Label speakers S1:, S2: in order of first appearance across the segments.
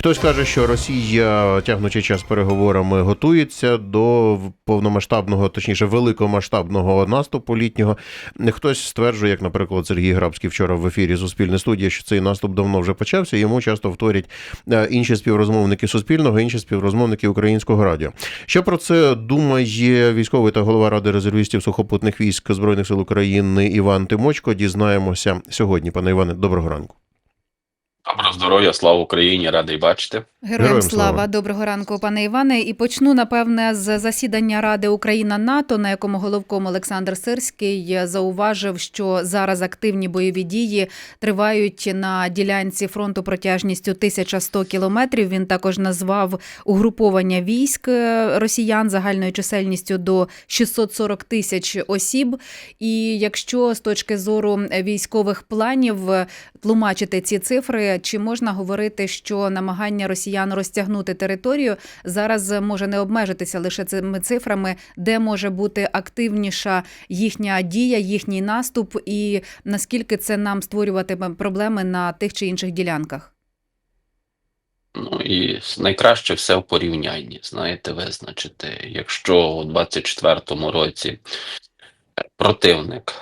S1: Хтось каже, що Росія, тягнучи час переговорами, готується до повномасштабного, точніше, великомасштабного наступу літнього. Хтось стверджує, як, наприклад, Сергій Грабський вчора в ефірі Суспільне студія, що цей наступ давно вже почався. Йому часто вторять е, інші співрозмовники Суспільного, інші співрозмовники Українського радіо. Що про це думає військовий та голова ради резервістів сухопутних військ збройних сил України Іван Тимочко? Дізнаємося сьогодні. Пане Іване, доброго ранку.
S2: Доброго здоров'я, слава Україні, радий бачити.
S3: Героям
S1: Героям
S3: слава.
S1: слава.
S3: доброго ранку, пане Іване. І почну напевне з засідання Ради Україна НАТО, на якому головком Олександр Сирський зауважив, що зараз активні бойові дії тривають на ділянці фронту протяжністю 1100 кілометрів. Він також назвав угруповання військ е, росіян загальною чисельністю до 640 тисяч осіб. І якщо з точки зору військових планів е, тлумачити ці цифри, чи можна говорити, що намагання росіян розтягнути територію зараз може не обмежитися лише цими цифрами, де може бути активніша їхня дія, їхній наступ, і наскільки це нам створюватиме проблеми на тих чи інших ділянках?
S2: Ну і найкраще все в порівнянні. Знаєте, визначити, якщо у 24-му році противник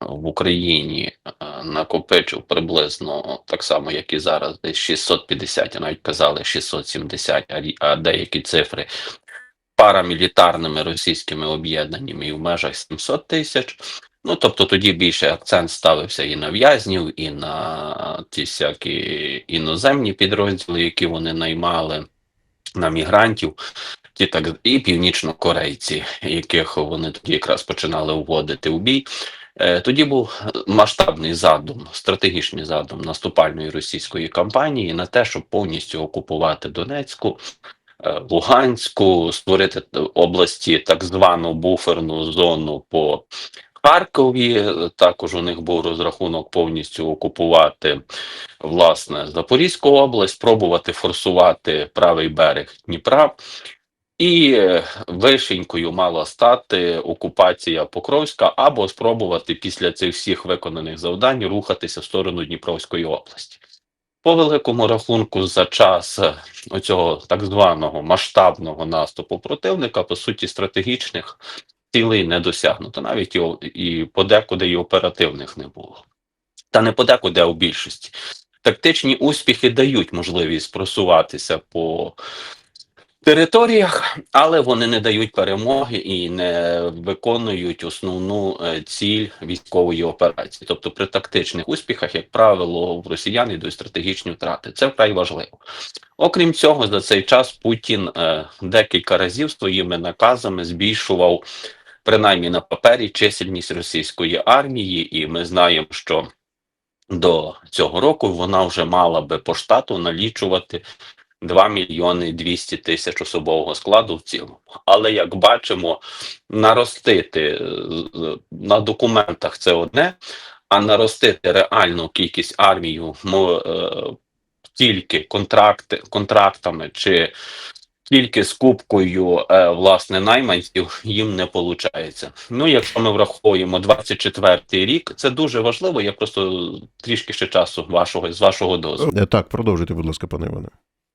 S2: в Україні е, накопичив приблизно так само, як і зараз, десь 650, а навіть казали 670, а деякі цифри парамілітарними російськими об'єднаннями і в межах 700 тисяч. Ну, тобто тоді більше акцент ставився і на в'язнів, і на ті всякі іноземні підрозділи, які вони наймали, на мігрантів, ті так і північнокорейці, яких вони тоді якраз починали вводити у бій. Е, Тоді був масштабний задум, стратегічний задум наступальної російської кампанії на те, щоб повністю окупувати Донецьку, е, Луганську, створити області так звану буферну зону по Харкові. Також у них був розрахунок повністю окупувати власне Запорізьку область, спробувати форсувати правий берег Дніпра. І е, вишенькою мала стати окупація Покровська, або спробувати після цих всіх виконаних завдань рухатися в сторону Дніпровської області. По великому рахунку, за час е, оцього так званого масштабного наступу противника, по суті, стратегічних цілей не досягнуто, навіть і, подекуди і оперативних не було. Та не подекуди, а у більшості. Тактичні успіхи дають можливість просуватися по територіях, але вони не дають перемоги і не виконують основну е, ціль військової операції. Тобто, при тактичних успіхах, як правило, в росіян йдуть стратегічні втрати. Це вкрай важливо. Окрім цього, за цей час Путін е, декілька разів своїми наказами збільшував принаймні на папері чисельність російської армії, і ми знаємо, що до цього року вона вже мала би по штату налічувати 2 мільйони 200 тисяч особового складу в цілому. Але як бачимо, наростити е, на документах це одне, а наростити реальну кількість армію мо- е, тільки контракти, контрактами чи тільки скупкою е, власне найманців їм не виходить. Ну, якщо ми враховуємо 24-й рік, це дуже важливо. Я просто трішки ще часу вашого з вашого дозволу.
S1: Е, Так, продовжуйте, будь ласка, пане Іване.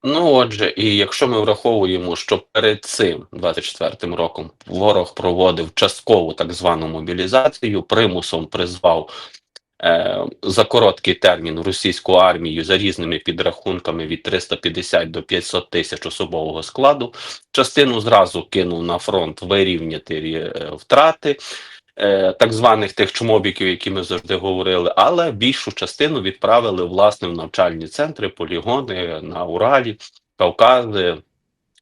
S2: Ну, отже, і якщо ми враховуємо, що перед цим 24-м роком ворог проводив часткову так звану мобілізацію, примусом призвав е, за короткий термін російську армію за різними підрахунками від 350 до 500 тисяч особового складу, частину зразу кинув на фронт вирівняти е, втрати. Е, Так званих тих чмобіків, які ми завжди говорили, але більшу частину відправили власне в навчальні центри, полігони на Уралі, Кавкази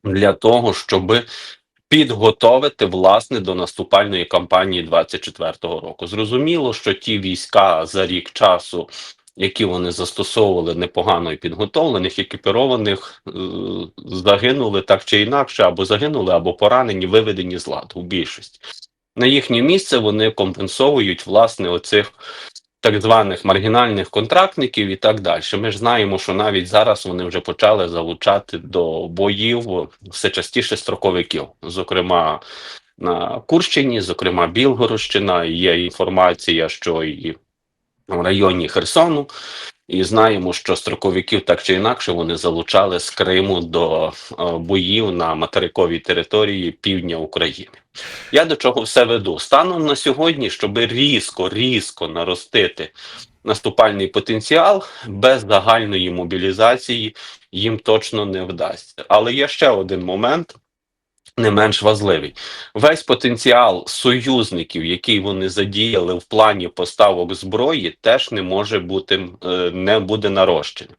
S2: для того, щоб підготовити власне до наступальної кампанії 24-го року. Зрозуміло, що ті війська за рік часу, які вони застосовували непогано і підготовлених, екіпірованих, е, загинули так чи інакше, або загинули, або поранені, виведені з ладу в більшості. На їхнє місце вони компенсовують власне оцих так званих маргінальних контрактників і так далі. Ми ж знаємо, що навіть зараз вони вже почали залучати до боїв все частіше строковиків, зокрема на Курщині, зокрема Білгородщина. Є інформація, що і в районі Херсону І знаємо, що строковиків так чи інакше вони залучали з Криму до е, боїв на материковій території півдня України. Я до чого все веду? Станом на сьогодні, щоб різко, різко наростити наступальний потенціал без загальної мобілізації їм точно не вдасться. Але є ще один момент. Не менш важливий, весь потенціал союзників, який вони задіяли в плані поставок зброї, теж не може бути е, не буде нарощеним.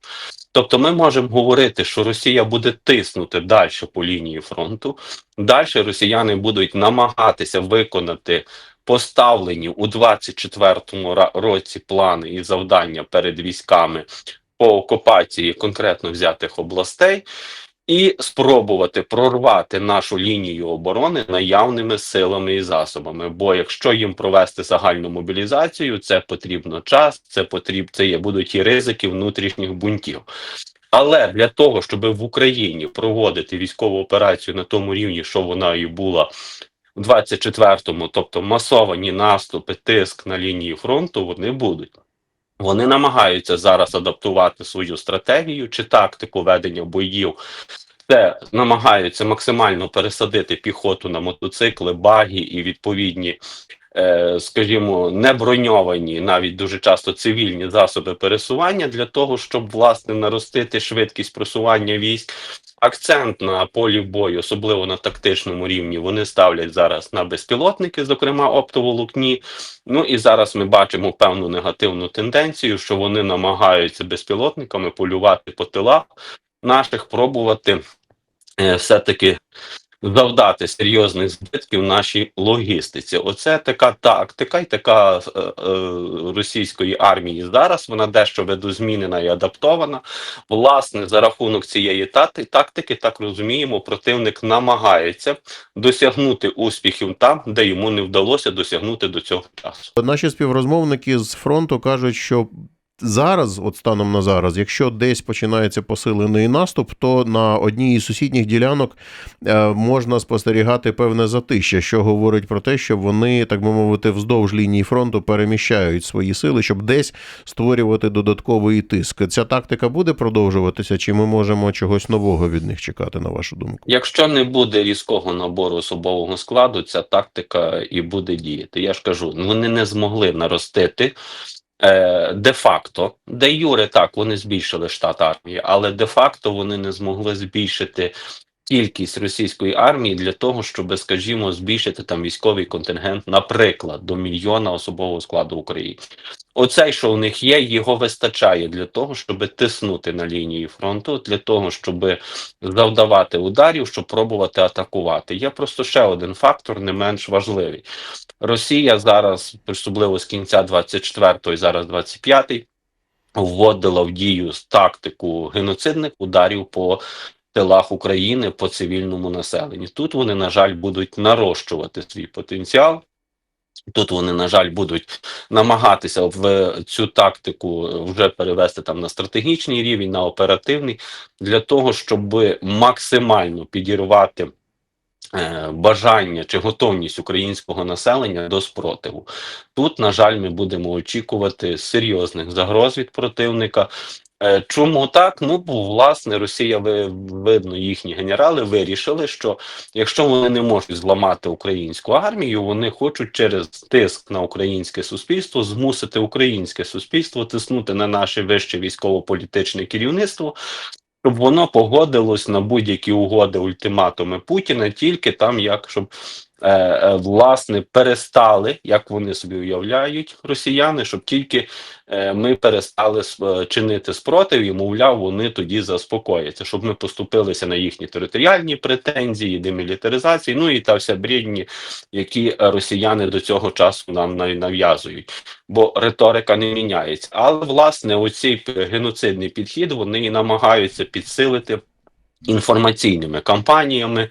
S2: Тобто, ми можемо говорити, що Росія буде тиснути далі по лінії фронту. Далі росіяни будуть намагатися виконати поставлені у 24-му році плани і завдання перед військами по окупації конкретно взятих областей. І спробувати прорвати нашу лінію оборони наявними силами і засобами. Бо якщо їм провести загальну мобілізацію, це потрібно час, це потрібно це є будуть і ризики внутрішніх бунтів. Але для того, щоб в Україні проводити військову операцію на тому рівні, що вона і була в 24-му, тобто масовані наступи, тиск на лінії фронту, вони будуть. Вони намагаються зараз адаптувати свою стратегію чи тактику ведення боїв. Це намагаються максимально пересадити піхоту на мотоцикли, баги і відповідні, скажімо, не броньовані, навіть дуже часто цивільні засоби пересування для того, щоб власне наростити швидкість просування військ. Акцент на полі бою, особливо на тактичному рівні, вони ставлять зараз на безпілотники, зокрема оптоволокні. Ну і зараз ми бачимо певну негативну тенденцію, що вони намагаються безпілотниками полювати по тилах наших, пробувати е, все-таки завдати серйозних збитків нашій логістиці. Оце така тактика і така е, е, російської армії зараз. Вона дещо видозмінена і адаптована. Власне, за рахунок цієї тактики, так розуміємо, противник намагається досягнути успіхів там, де йому не вдалося досягнути до цього часу.
S1: Наші співрозмовники з фронту кажуть, що зараз, от станом на зараз, якщо десь починається посилений наступ, то на одній із сусідніх ділянок е, можна спостерігати певне затища, що говорить про те, що вони, так би мовити, вздовж лінії фронту переміщають свої сили, щоб десь створювати додатковий тиск. Ця тактика буде продовжуватися, чи ми можемо чогось нового від них чекати, на вашу думку?
S2: Якщо не буде різкого набору особового складу, ця тактика і буде діяти. Я ж кажу, вони не змогли наростити е, де-факто, де юре так вони збільшили штат армії, але де-факто вони не змогли збільшити. Кількість російської армії для того, щоб, скажімо, збільшити там військовий контингент, наприклад, до мільйона особового складу України. Оцей, що у них є, його вистачає для того, щоб тиснути на лінії фронту, для того, щоб завдавати ударів, щоб пробувати атакувати. Є просто ще один фактор, не менш важливий. Росія зараз, особливо з кінця 24-го і зараз 25-й, вводила в дію тактику геноцидних ударів по тилах України по цивільному населенню. Тут вони, на жаль, будуть нарощувати свій потенціал. Тут вони, на жаль, будуть намагатися в цю тактику вже перевести там на стратегічний рівень, на оперативний, для того, щоб максимально підірвати е, бажання чи готовність українського населення до спротиву. Тут, на жаль, ми будемо очікувати серйозних загроз від противника. Е, Чому так? Ну, бо власне Росія ви- видно, їхні генерали вирішили, що якщо вони не можуть зламати українську армію, вони хочуть через тиск на українське суспільство змусити українське суспільство тиснути на наше вище військово-політичне керівництво, щоб воно погодилось на будь-які угоди, ультиматуми Путіна, тільки там, як щоб власне перестали, як вони собі уявляють, росіяни, щоб тільки е, ми перестали е, чинити спротив, і мовляв, вони тоді заспокояться, щоб ми поступилися на їхні територіальні претензії, демілітаризації, ну і та вся брідні, які е, росіяни до цього часу нам нав- нав'язують. Бо риторика не міняється. Але власне, оцей геноцидний підхід вони і намагаються підсилити інформаційними кампаніями.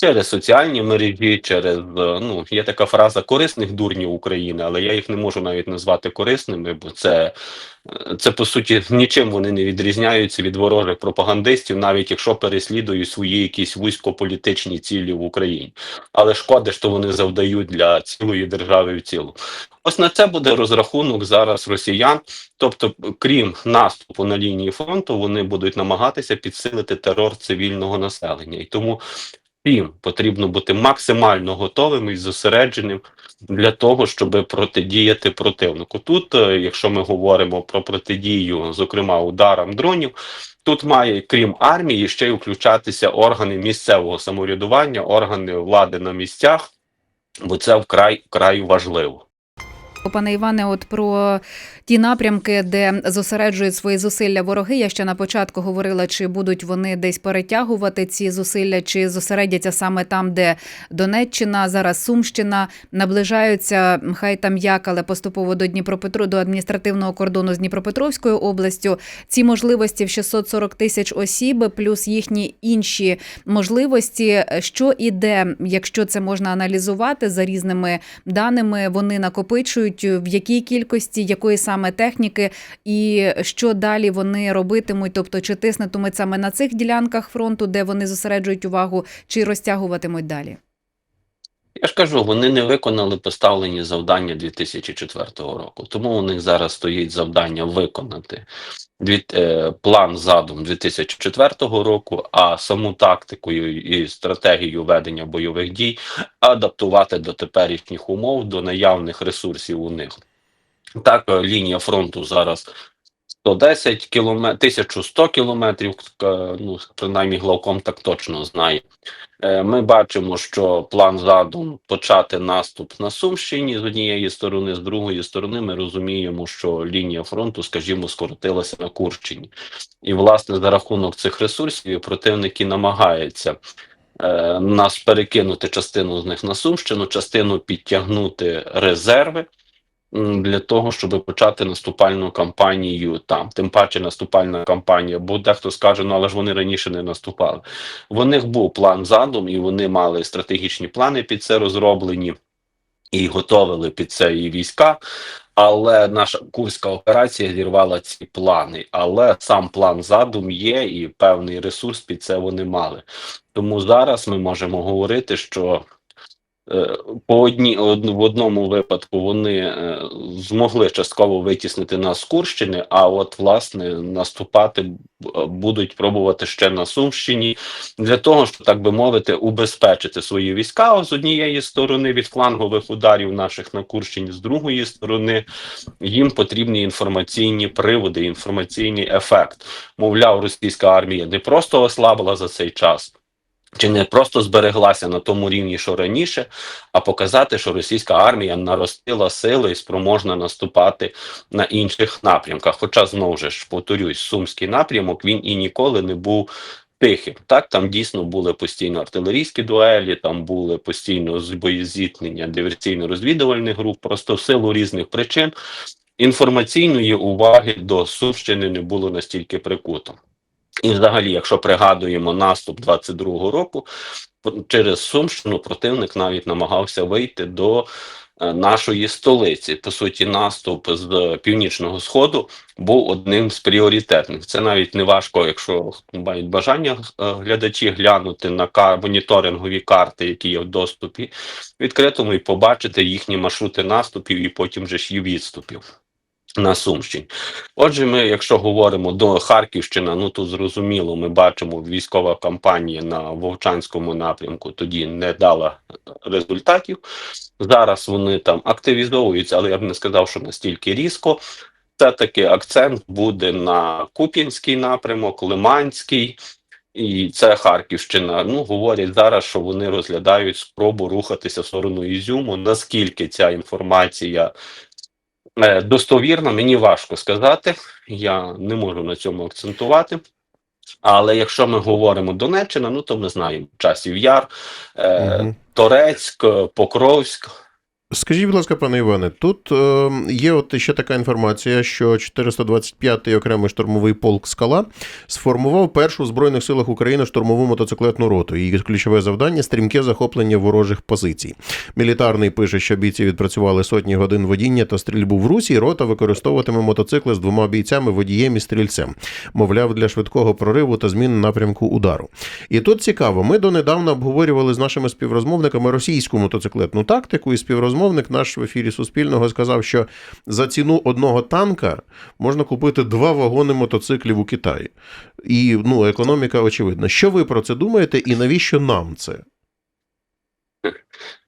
S2: Через соціальні мережі, через е, ну є така фраза корисних дурнів України, але я їх не можу навіть назвати корисними, бо це, е, це по суті нічим вони не відрізняються від ворожих пропагандистів, навіть якщо переслідують свої якісь вузькополітичні цілі в Україні. Але шкоди, що вони завдають для цілої держави в цілому. Ось на це буде розрахунок зараз росіян. Тобто, крім наступу на лінії фронту, вони будуть намагатися підсилити терор цивільного населення, і тому всім потрібно бути максимально готовим і зосередженим для того, щоб протидіяти противнику. Тут, е, якщо ми говоримо про протидію, зокрема ударам дронів, тут має крім армії ще й включатися органи місцевого самоврядування, органи влади на місцях, бо це вкрай вкрай важливо.
S3: Пане Іване, от про ті напрямки, де зосереджують свої зусилля вороги. Я ще на початку говорила, чи будуть вони десь перетягувати ці зусилля, чи зосередяться саме там, де Донеччина, зараз Сумщина наближаються, хай там як, але поступово до Дніпропетру до адміністративного кордону з Дніпропетровською областю. Ці можливості в 640 тисяч осіб, плюс їхні інші можливості, що і де, якщо це можна аналізувати за різними даними, вони накопичують в якій кількості, якої саме техніки, і що далі вони робитимуть, тобто чи тиснетимуть саме на цих ділянках фронту, де вони зосереджують увагу, чи розтягуватимуть далі.
S2: Я ж кажу, вони не виконали поставлені завдання 2004 року. Тому у них зараз стоїть завдання виконати дві, е, план задум 2004 року, а саму тактику і стратегію ведення бойових дій адаптувати до теперішніх умов, до наявних ресурсів у них. Так, е, лінія фронту зараз 110 кілометрів, 1100 кілометрів, е, ну, принаймні главком так точно знає. Е, Ми бачимо, що план задум почати наступ на Сумщині з однієї сторони, з другої сторони, ми розуміємо, що лінія фронту, скажімо, скоротилася на Курщині. І, власне, за рахунок цих ресурсів противники намагаються нас перекинути частину з них на Сумщину, частину підтягнути резерви. Для того щоб почати наступальну кампанію там, тим паче наступальна кампанія, бо дехто скаже, ну але ж вони раніше не наступали. В них був план задум, і вони мали стратегічні плани під це розроблені і готовили під це і війська. Але наша курська операція зірвала ці плани. Але сам план задум є, і певний ресурс під це вони мали. Тому зараз ми можемо говорити, що по одні од- в одному випадку вони е, змогли частково витіснити нас з Курщини, а от власне наступати будуть пробувати ще на Сумщині для того, щоб так би мовити, убезпечити свої війська з однієї сторони від флангових ударів наших на Курщині, з другої сторони їм потрібні інформаційні приводи, інформаційний ефект. Мовляв, російська армія не просто ослабла за цей час. Чи не просто збереглася на тому рівні, що раніше, а показати, що російська армія наростила сили і спроможна наступати на інших напрямках. Хоча знову ж повторюсь, сумський напрямок він і ніколи не був тихим. Так, там дійсно були постійно артилерійські дуелі, там були постійно боєзіткнення диверсійно-розвідувальних груп, просто в силу різних причин інформаційної уваги до Сумщини не було настільки прикуто. І взагалі, якщо пригадуємо наступ 22-го року, через Сумщину противник навіть намагався вийти до е, нашої столиці. По суті, наступ з північного сходу був одним з пріоритетних. Це навіть не важко, якщо мають бажання е, глядачі глянути на моніторингові карти, які є в доступі відкритому, і побачити їхні маршрути наступів і потім же ж і відступів. На Сумщині. Отже, ми, якщо говоримо до Харківщина, ну тут зрозуміло, ми бачимо військова кампанія на Вовчанському напрямку тоді не дала результатів. Зараз вони там активізовуються, але я б не сказав, що настільки різко. Все-таки акцент буде на Куп'янський напрямок, Лиманський, і це Харківщина. Ну, говорять зараз, що вони розглядають спробу рухатися в сторону Ізюму. Наскільки ця інформація Достовірно, мені важко сказати, я не можу на цьому акцентувати. Але якщо ми говоримо Донеччина, ну то ми знаємо часів Яр, е, Торецьк, Покровськ,
S1: Скажіть, будь ласка, пане Іване, тут е, є от ще така інформація, що 425-й окремий штурмовий полк Скала сформував першу в Збройних силах України штурмову мотоциклетну роту. Її ключове завдання стрімке захоплення ворожих позицій. Мілітарний пише, що бійці відпрацювали сотні годин водіння та стрільбу в русі. Рота використовуватиме мотоцикли з двома бійцями, водієм і стрільцем, мовляв, для швидкого прориву та зміни напрямку удару. І тут цікаво, ми донедавна обговорювали з нашими співрозмовниками російську мотоциклетну тактику, і співрозмовник наш в ефірі Суспільного сказав, що за ціну одного танка можна купити два вагони мотоциклів у Китаї. І ну, економіка очевидна. Що ви про це думаєте, і навіщо нам це?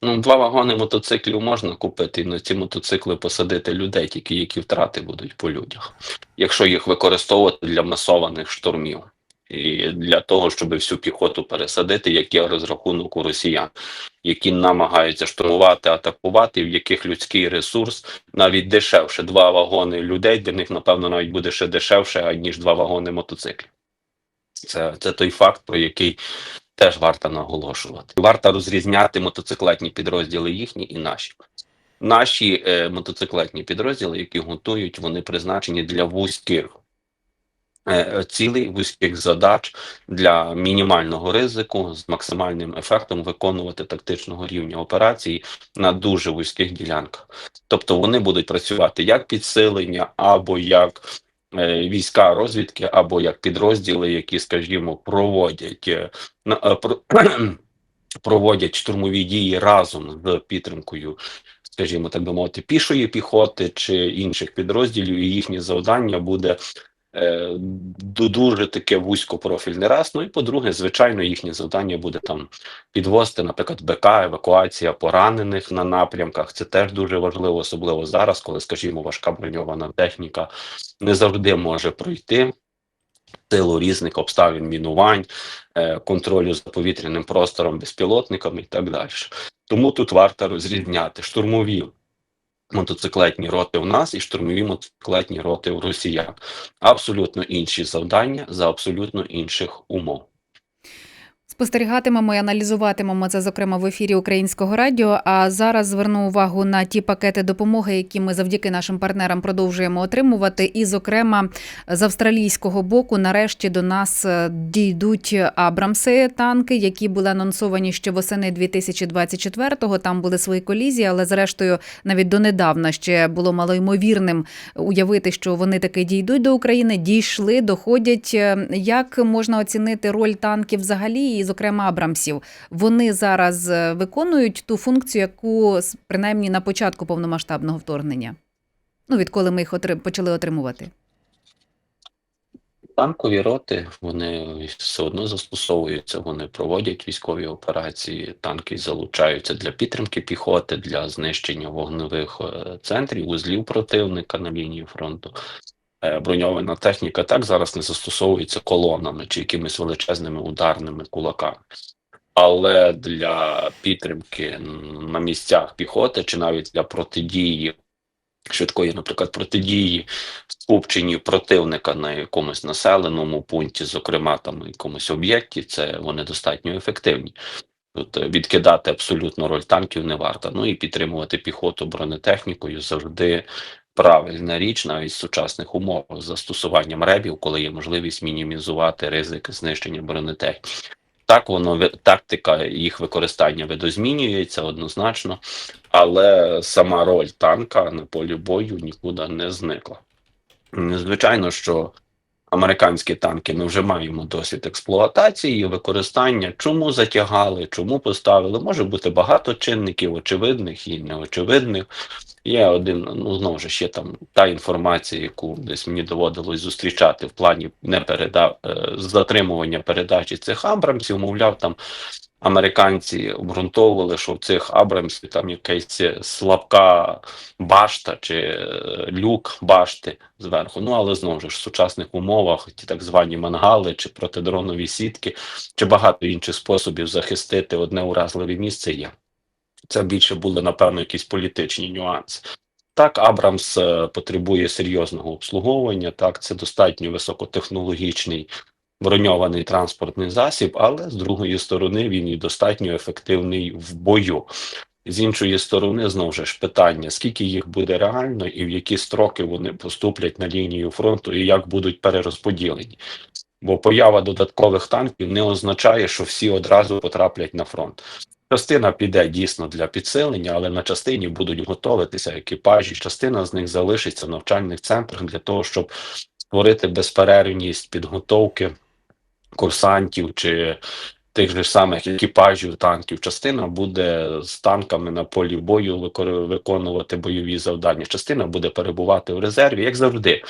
S2: Ну, два вагони мотоциклів можна купити і на ці мотоцикли посадити людей, тільки які втрати будуть по людях, якщо їх використовувати для масованих штурмів. Для того, щоб всю піхоту пересадити, як є розрахунок у росіян, які намагаються штурмувати, атакувати, в яких людський ресурс навіть дешевше. Два вагони людей для них, напевно, навіть буде ще дешевше, ніж два вагони мотоциклів. Це, це той факт, про який теж варто наголошувати. Варто розрізняти мотоциклетні підрозділи їхні і наші. Наші е, мотоциклетні підрозділи, які готують, вони призначені для вузьких е, цілей, вузьких задач для мінімального ризику з максимальним ефектом виконувати тактичного рівня операції на дуже вузьких ділянках. Тобто вони будуть працювати як підсилення або як е, війська розвідки, або як підрозділи, які, скажімо, проводять е, проводять штурмові дії разом з підтримкою, скажімо, так би мовити, пішої піхоти чи інших підрозділів, і їхнє завдання буде. Е, Дуже таке вузькопрофільне раз. Ну і по-друге, звичайно, їхнє завдання буде там підвозити, наприклад, БК, евакуація поранених на напрямках. Це теж дуже важливо, особливо зараз, коли, скажімо, важка броньована техніка не завжди може пройти силу різних обставин мінувань, е, контролю за повітряним простором, безпілотниками і так далі. Тому тут варто розрізняти штурмові мотоциклетні роти у нас і штурмові мотоциклетні роти у росіян. Абсолютно інші завдання за абсолютно інших умов.
S3: Спостерігатимемо і аналізуватимемо це, зокрема, в ефірі Українського радіо. А зараз зверну увагу на ті пакети допомоги, які ми завдяки нашим партнерам продовжуємо отримувати. І, зокрема, з австралійського боку, нарешті до нас е, дійдуть Абрамси танки, які були анонсовані ще восени 2024-го. Там були свої колізії, але зрештою, навіть донедавна ще було малоймовірним уявити, що вони таки дійдуть до України. Дійшли, доходять. Е, Як можна оцінити роль танків взагалі, зокрема Абрамсів? Вони зараз е, виконують ту функцію, яку принаймні на початку повномасштабного вторгнення. Ну, відколи ми їх отри- почали отримувати.
S2: Танкові роти вони все одно застосовуються, вони проводять військові операції, танки залучаються для підтримки піхоти, для знищення вогневих е, центрів, узлів противника на лінії фронту. Е, Броньована техніка так зараз не застосовується колонами чи якимись величезними ударними кулаками. Але для підтримки на місцях піхоти чи навіть для протидії швидкої, наприклад, протидії скупченні противника на якомусь населеному пункті, зокрема там на якомусь об'єкті, це вони достатньо ефективні. Тут е, відкидати абсолютно роль танків не варто. Ну і підтримувати піхоту бронетехнікою завжди правильна річ, навіть в сучасних умовах з застосуванням ребів, коли є можливість мінімізувати ризик знищення бронетехніки. Так воно тактика їх використання видозмінюється однозначно, але сама роль танка на полі бою нікуди не зникла. Звичайно, що американські танки ми вже маємо досвід експлуатації і використання. Чому затягали, чому поставили? Може бути багато чинників, очевидних і неочевидних. Є один, ну знову ж ще там та інформація, яку десь мені доводилось зустрічати в плані не передав е, затримування передачі цих Абрамсів, мовляв, там американці обґрунтовували, що в цих Абрамсів там якась слабка башта чи е, люк башти зверху. Ну але знову ж в сучасних умовах ті так звані мангали чи протидронові сітки, чи багато інших способів захистити одне уразливе місце є. Це більше були, напевно, якісь політичні нюанси. Так, Абрамс е, потребує серйозного обслуговування. Так, це достатньо високотехнологічний броньований транспортний засіб, але з другої сторони він і достатньо ефективний в бою. З іншої сторони, знову ж питання, скільки їх буде реально і в які строки вони поступлять на лінію фронту і як будуть перерозподілені. Бо поява додаткових танків не означає, що всі одразу потраплять на фронт. Частина піде дійсно для підсилення, але на частині будуть готуватися екіпажі. Частина з них залишиться в навчальних центрах для того, щоб створити безперервність підготовки курсантів чи тих же самих екіпажів танків. Частина буде з танками на полі бою виконувати бойові завдання. Частина буде перебувати в резерві, як завжди.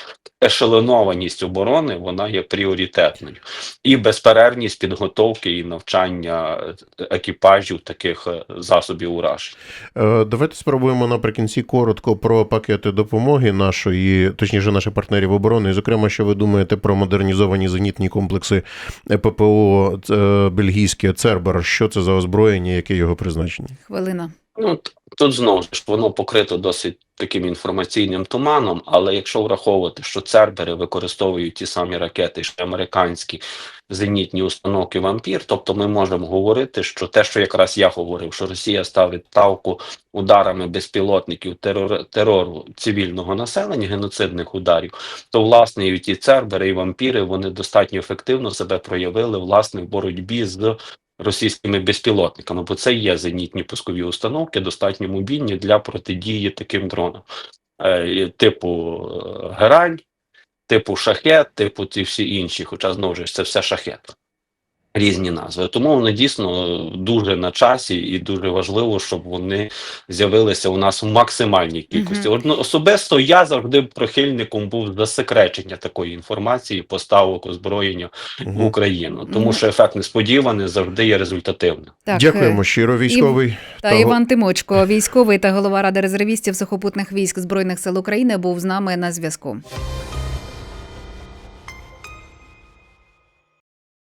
S2: Ешелонованість оборони вона є пріоритетною, і безперервність підготовки і навчання е, екіпажів таких е, засобів ураження.
S1: Е, Давайте спробуємо наприкінці коротко про пакети допомоги нашої, точніше, наших партнерів оборони. Зокрема, що ви думаєте про модернізовані зенітні комплекси ППО е, бельгійське Цербер? Що це за озброєння, яке його призначення?
S3: Хвилина.
S2: Ну тут знову ж воно покрито досить таким інформаційним туманом, але якщо враховувати, що цербери використовують ті самі ракети, що американські зенітні установки вампір, тобто ми можемо говорити, що те, що якраз я говорив, що Росія ставить ставку ударами безпілотників терор, терору цивільного населення, геноцидних ударів, то власне і ті цербери і вампіри вони достатньо ефективно себе проявили власне в боротьбі з російськими безпілотниками, бо це є зенітні пускові установки, достатньо мобільні для протидії таким дронам, е, типу е, Герань, типу шахет, типу ці всі інші, хоча знову ж це все шахет. Різні назви. Тому вони дійсно дуже на часі і дуже важливо, щоб вони з'явилися у нас в максимальній кількості.
S3: Мгм.
S2: Одно- Особисто я завжди прихильником був засекречення такої інформації, поставок озброєння в Україну, тому
S3: Ну.
S2: що ефект несподіваний завжди є результативним.
S3: Так,
S1: Дякуємо
S3: е,
S1: щиро, військовий.
S3: Та
S1: Та
S3: Іван Тимочко, військовий та голова ради резервістів сухопутних військ збройних сил України, був з нами на зв'язку.